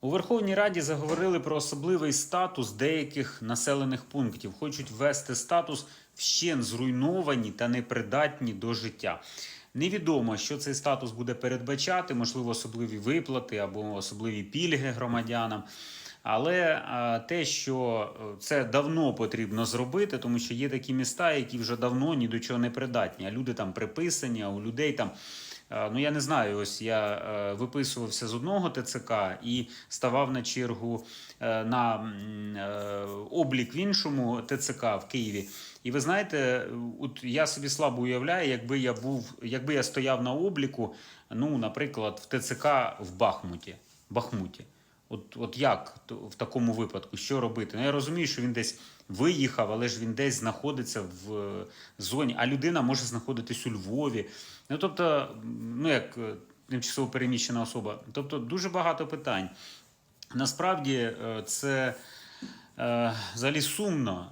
У Верховній Раді заговорили про особливий статус деяких населених пунктів. Хочуть ввести статус вщен зруйновані та непридатні до життя. Невідомо, що цей статус буде передбачати, можливо, особливі виплати або особливі пільги громадянам. Але е, те, що е, це давно потрібно зробити, тому що є такі міста, які вже давно ні до чого не придатні, а люди там приписані, а у людей там. Е, Ну, я не знаю, ось я е, виписувався з одного ТЦК і ставав на чергу е, на облік в іншому ТЦК в Києві. І ви знаєте, от я собі слабо уявляю, якби я був, якби я стояв на обліку, ну, наприклад, в ТЦК в Бахмуті. Бахмуті. От, от як в такому випадку, що робити? Ну, я розумію, що він десь виїхав, але ж він десь знаходиться в е, зоні, а людина може знаходитись у Львові. Ну, тобто, ну як е, тимчасово переміщена особа. Тобто, дуже багато питань. Насправді, е, це взагалі сумно,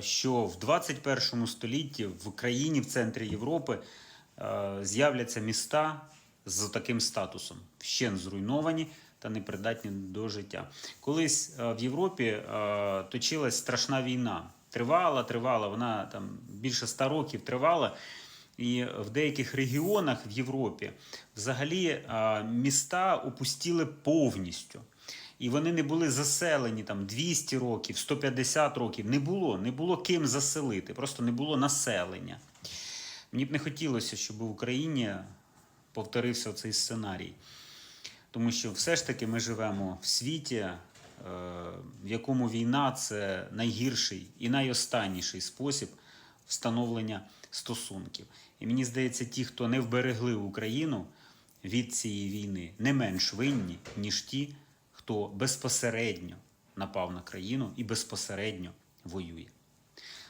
що в 21 столітті в країні в центрі Європи з'являться міста з таким статусом, вщен зруйновані та непридатні до життя. Колись е, в Європі е, точилась страшна війна. Тривала, тривала, вона там більше ста років тривала. І в деяких регіонах в Європі взагалі е, міста опустіли повністю. І вони не були заселені там 200 років, 150 років. Не було, не було ким заселити, просто не було населення. Мені б не хотілося, щоб в Україні повторився цей сценарій. Тому що все ж таки ми живемо в світі, е, в якому війна це найгірший і найостанніший спосіб встановлення стосунків. І мені здається, ті, хто не вберегли Україну від цієї війни, не менш винні, ніж ті, хто безпосередньо напав на країну і безпосередньо воює.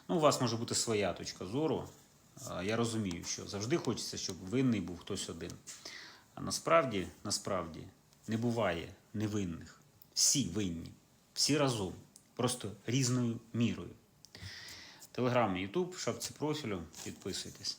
Ну, у вас може бути своя точка зору. Е, Я розумію, що завжди хочеться, щоб винний був хтось один. А насправді, насправді не буває невинних. Всі винні, всі разом, просто різною мірою. Телеграм, Ютуб, шапці профілю. Підписуйтесь.